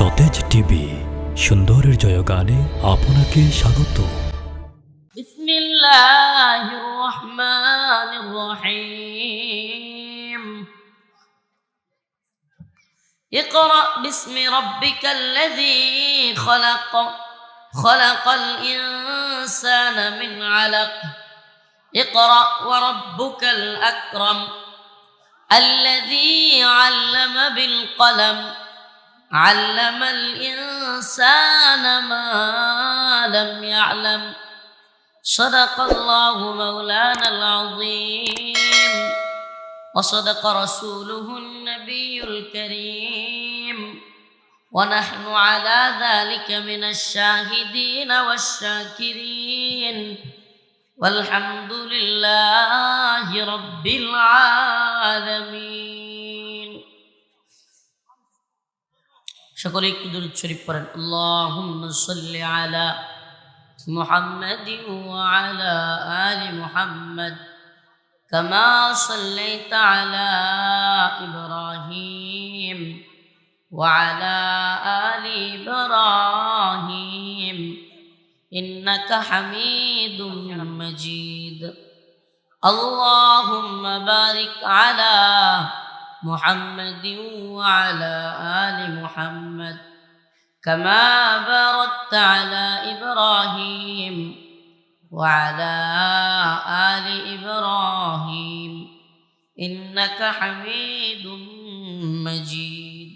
সতেজ টিভি সুন্দরের জয়গানে আপনাকে স্বাগত بسم الله الرحمن الرحيم اقرأ باسم ربك الذي خلق خلق الإنسان من علق اقرأ وربك الأكرم الذي علم بالقلم علم الإنسان ما لم يعلم. صدق الله مولانا العظيم. وصدق رسوله النبي الكريم. ونحن على ذلك من الشاهدين والشاكرين. والحمد لله رب العالمين. সকলে একটু দরুদ শরীফ পড়েন আল্লাহুম্মা সাল্লি আলা محمد وعلى آل محمد كما صليت على إبراهيم وعلى آل إبراهيم إنك حميد مجيد اللهم بارك على محمد وعلى آل محمد كما باركت على إبراهيم وعلى آل إبراهيم إنك حميد مجيد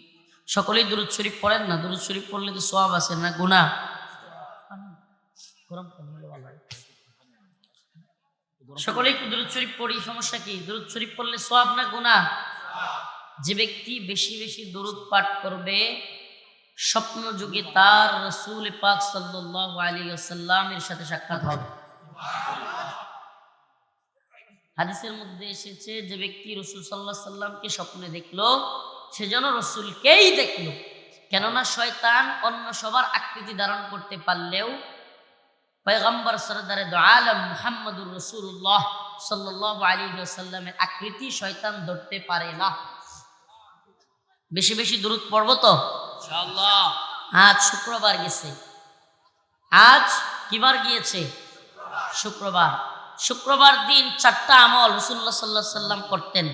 সকলেই দুরুদ শরীফ পড়েন না দুরুদ শরীফ পড়লে তো সওয়াব আছে না গুনাহ গরম পানি হলে ভালো হয়। সকলেই একটু দুরুদ শরীফ পড়ি সমস্যা কি দুরুদ শরীফ পড়লে সওয়াব না গুনাহ যে ব্যক্তি বেশি বেশি দরুদ পাঠ করবে, স্বপ্ন যুগে তার রসুল পাক আলাইহি ওয়াসাল্লামের সাথে সাক্ষাৎ হবে। হাদিসের মধ্যে এসেছে, যে ব্যক্তি রসুল সাল্লাহ সাল্লামকে স্বপ্নে দেখল, সে যেন রসুলকেই দেখল। কেননা শয়তান অন্য সবার আকৃতি ধারণ করতে পারলেও পয়গম্বর সরদারে আলম মুহাম্মদুর রসুল্লাহ সাল্লাহ আলী সাল্লামের আকৃতি শয়তান ধরতে পারে না। বেশি বেশি দূরত পড়ব তো? আজ শুক্রবার গেছে। আজ কিবার গিয়েছে? শুক্রবার। শুক্রবার দিন চারটা আমল রসুল্লাহ সাল্লাহ সাল্লাম করতেন।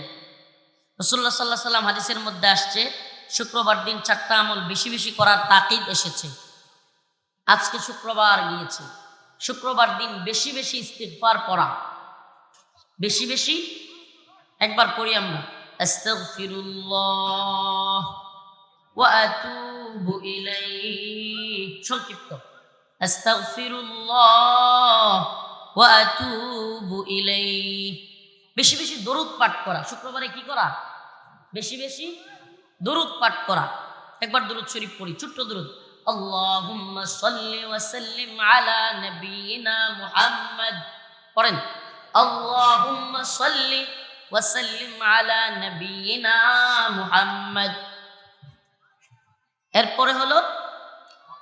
রসুল্লাহ সাল্লাহ সাল্লাম হাদিসের মধ্যে আসছে শুক্রবার দিন চারটা আমল বেশি বেশি করার তাকিদ এসেছে। আজকে শুক্রবার গিয়েছে। শুক্রবার দিন বেশি বেশি ইস্তিগফার পড়া। বেশি বেশি একবার পড়ি আমরা। আস্তাগফিরুল্লাহ ওয়া আতুবু ইলাইহি। সংক্ষিপ্ত। আস্তাগফিরুল্লাহ ওয়া আতুবু ইলাইহি। বেশি বেশি দরুদ পাঠ করা। শুক্রবারে কি করা? বেশি বেশি দরুদ পাঠ করা। একবার দরুদ শরীফ পড়ি, ছোট্ট দরুদ। আল্লাহুম্মা সাল্লি ওয়া সাল্লিম আলা নবিয়িনা মুহাম্মদ। পড়েন, আল্লাহুম্মা সাল্লি ওয়া সাল্লিম আলা নবিয়িনা মুহাম্মদ। এরপরে হলো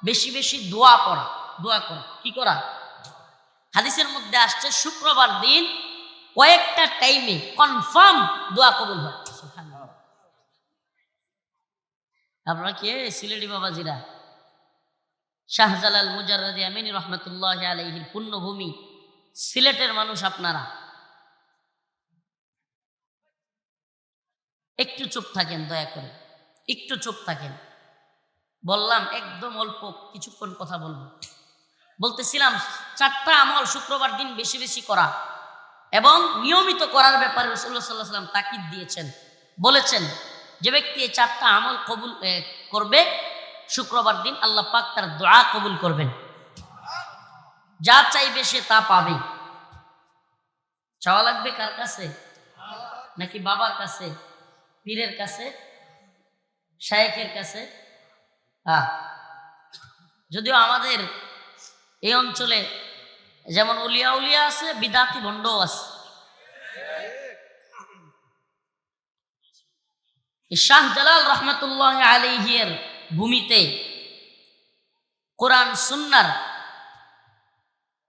বেশি বেশি দোয়া পড়া, দোয়া করা, কি করা? হাদিসের মধ্যে আসছে, শুক্রবার দিন কয়েকটা টাইমে কনফার্ম দোয়া কবুল হয়। আপনারা কে? সিলেটি বাবাজিরা। শাহজালাল মুজাররাদি আমিনী রহমতুল্লাহ আলাইহির পুণ্যভূমি সিলেটের মানুষ আপনারা। একটু চুপ থাকেন, দয়া করে। একটু চুপ থাকেন। বললাম, একদম অল্প কিছুক্ষণ কথা বলব। বলতেছিলাম, চারটা আমল শুক্রবার দিন বেশি বেশি করা এবং নিয়মিত করার ব্যাপারে রসুল্লাহ সাল্লাহ সাল্লাম তাকিদ দিয়েছেন। বলেছেন, যে ব্যক্তি এই চারটা আমল কবুল করবে, শুক্রবার দিন আল্লাহ পাক তার দোয়া কবুল করবেন। যা চাইবে সে তা পাবে। চাওয়া লাগবে কার কাছে? নাকি বাবার কাছে? পীরের কাছে শায়েকের কাছে। হ্যাঁ। যদিও আমাদের এই অঞ্চলে যেমন উলিয়া উলিয়া আছে বিদাতি ভণ্ডও আছে। শাহ জালাল রহমতুল্লাহ আলিহিয়ের ভূমিতে কোরআন সুন্নার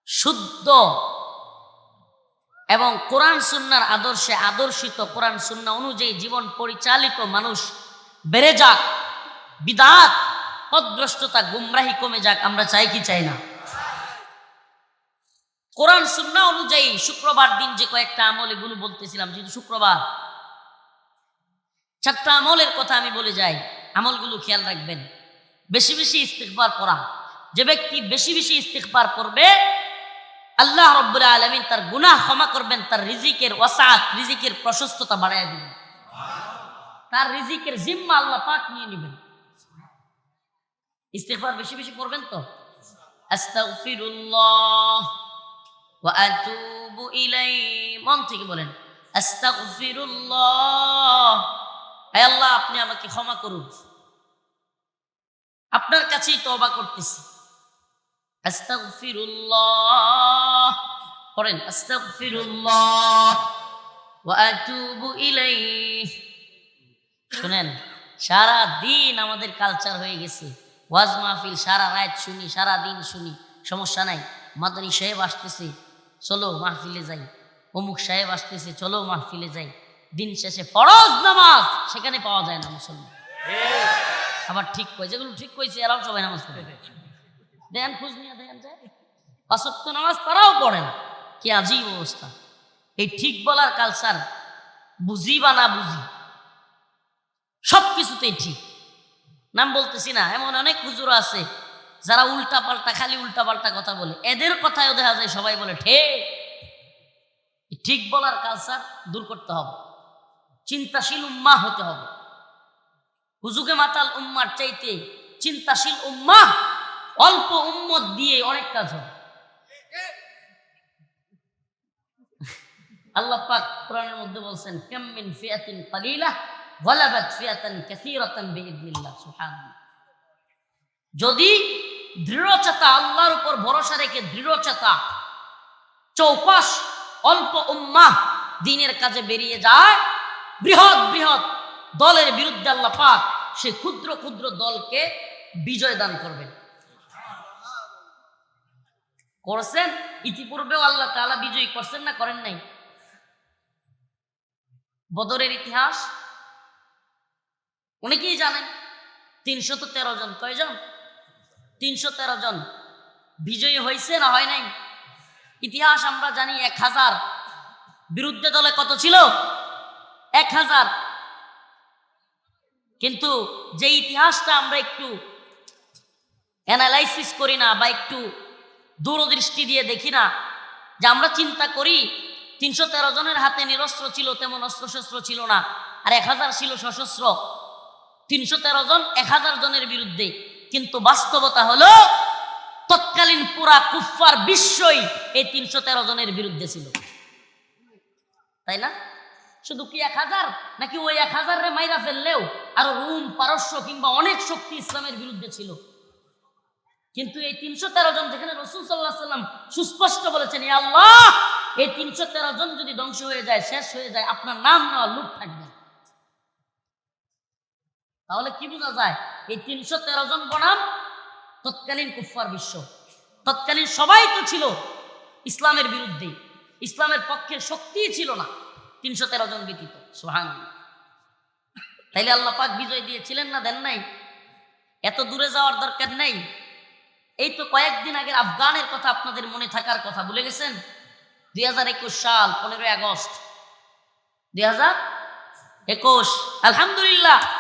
শুদ্ধ এবং কোরআন সুন্নার আদর্শে আদর্শিত কোরআন সুন্না অনুযায়ী জীবন পরিচালিত মানুষ বেড়ে যাক। বিদাত, পদভ্রষ্টতা, গুমরাহি কমে যাক, আমরা চাই কি চাই না? কোরআন সুন্না অনুযায়ী শুক্রবার দিন যে কয়েকটা আমল, এগুলো বলতেছিলাম, যেহেতু শুক্রবার। চারটা আমলের কথা আমি বলে যাই, আমলগুলো খেয়াল রাখবেন। বেশি বেশি ইস্তেকবার পড়া। যে ব্যক্তি বেশি বেশি ইস্তেকবার করবে আল্লাহ রব্বুল আলমিন তার গুনাহ ক্ষমা করবেন, তার রিজিকের ওয়াসাত, রিজিকের প্রশস্ততা বাড়ায় দিবেন। তার রিজিকের জিম্মা আল্লাহ পাক নিয়ে নেবেন। ইস্তেকবার বেশি বেশি পড়বেন তো? ইলাই মন থেকে বলেন আল্লাহ, আপনি আমাকে ক্ষমা করুন। আপনার কাছেই তওবা করতেছি। আস্তাগফিরুল্লাহ। পড়েন আস্তাগফিরুল্লাহ। ওয়া আতুবু ইলাইহি। শুনেন সারা দিন আমাদের কালচার হয়ে গেছে। ওয়াজ মাহফিল সারা রাত শুনি সারা দিন শুনি। সমস্যা নাই মাদানী সাহেব আসতেছে চলো মাহফিলে যাই। অমুক সাহেব আসতেছে চলো মাহফিলে যাই। দিন শেষে ফরজ নামাজ সেখানে পাওয়া যায় না মুসলমান। আবার ঠিক কয় যেগুলো ঠিক কইছে এরাও সবাই নামাজ পড়ে। দেন, খোঁজ নিয়ে দেন যায় পাঁচক্ত নামাজ তারাও পড়ে না কি আজীব অবস্থা। এই ঠিক বলার কালচার বুঝি বা না বুঝি, সব কিছুতেই ঠিক। নাম বলতেছি না, এমন অনেক হুজুর আছে, যারা উল্টা পাল্টা খালি উল্টা পাল্টা কথা বলে। এদের কথায়ও দেখা যায়, সবাই বলে ঠিক ঠিক বলার কালচার দূর করতে হবে। চিন্তাশীল উম্মা হতে হবে। হুজুকে মাতাল উম্মার চাইতে চিন্তাশীল উম্মা অল্প উম্মত দিয়ে অনেক কাজ হবে। আল্লাহ পাক কোরআনের মধ্যে বলছেন, কাম মিন ফিয়াতিন কালিলা গলাবাত ফিয়াতান কাসীরাতান বিইذنিল্লাহ সুবহানাল্লাহ। যদি দৃঢ়চেতা আল্লাহর উপর ভরসা রেখে দৃঢ়চেতা, চৌকস অল্প উম্মাহ দিনের কাজে বেরিয়ে যায়, বৃহৎ বৃহৎ দলের বিরুদ্ধে আল্লাহ পাক সে ক্ষুদ্র ক্ষুদ্র দলকে বিজয় দান করবেন। করছেন? ইতিপূর্বেও আল্লাহ তাআলা বিজয়ী করছেন না, করেন নাই? বদরের ইতিহাস অনেকেই জানেন? তিনশত তেরো জন, কয়জন? তিনশো তেরো জন। বিজয়ী হয়েছে না হয় নাই? ইতিহাস আমরা জানি এক হাজার। বিরুদ্ধে দলে কত ছিল? এক হাজার। কিন্তু যে ইতিহাসটা আমরা একটু অ্যানালাইসিস করি না বা একটু দূরদৃষ্টি দিয়ে দেখি না। যে আমরা চিন্তা করি, তিনশো তেরো জনের হাতে নিরস্ত্র ছিল, তেমন অস্ত্রশস্ত্র ছিল না। আর এক হাজার ছিল সশস্ত্র। তিনশো তেরো জন এক হাজার জনের বিরুদ্ধে। কিন্তু বাস্তবতা হলো, তৎকালীন পুরা কুফার বিশ্বই এই তিনশো তেরো জনের বিরুদ্ধে ছিল। তাই না? শুধু কি এক হাজার? নাকি ওই এক হাজার রে মাইরা ফেললেও আরও রুম, পারস্য কিংবা অনেক শক্তি ইসলামের বিরুদ্ধে ছিল। কিন্তু এই তিনশো তেরো জন যেখানে রসুল সাল্লাহ সাল্লাম সুস্পষ্ট বলেছেন "এ আল্লাহ, এই তিনশো তেরো জন যদি ধ্বংস হয়ে যায়, শেষ হয়ে যায়, আপনার নাম নেওয়া লোক থাকবে। তাহলে কি বোঝা যায়? এই তিনশো তেরো জন বনাম তৎকালীন কুফার বিশ্ব। তৎকালীন সবাই তো ছিল ইসলামের বিরুদ্ধে। ইসলামের পক্ষে শক্তিই ছিল না তিনশো তেরো জন ব্যতীত। সোহান তাইলে আল্লাহ পাক বিজয় দিয়েছিলেন না দেন নাই? এত দূরে যাওয়ার দরকার নেই? এই তো কয়েকদিন আগের আফগানের কথা আপনাদের মনে থাকার কথা বলে গেছেন? দুই হাজার একুশ সাল, পনেরোই আগস্ট। দুই হাজার একুশ, আলহামদুলিল্লাহ।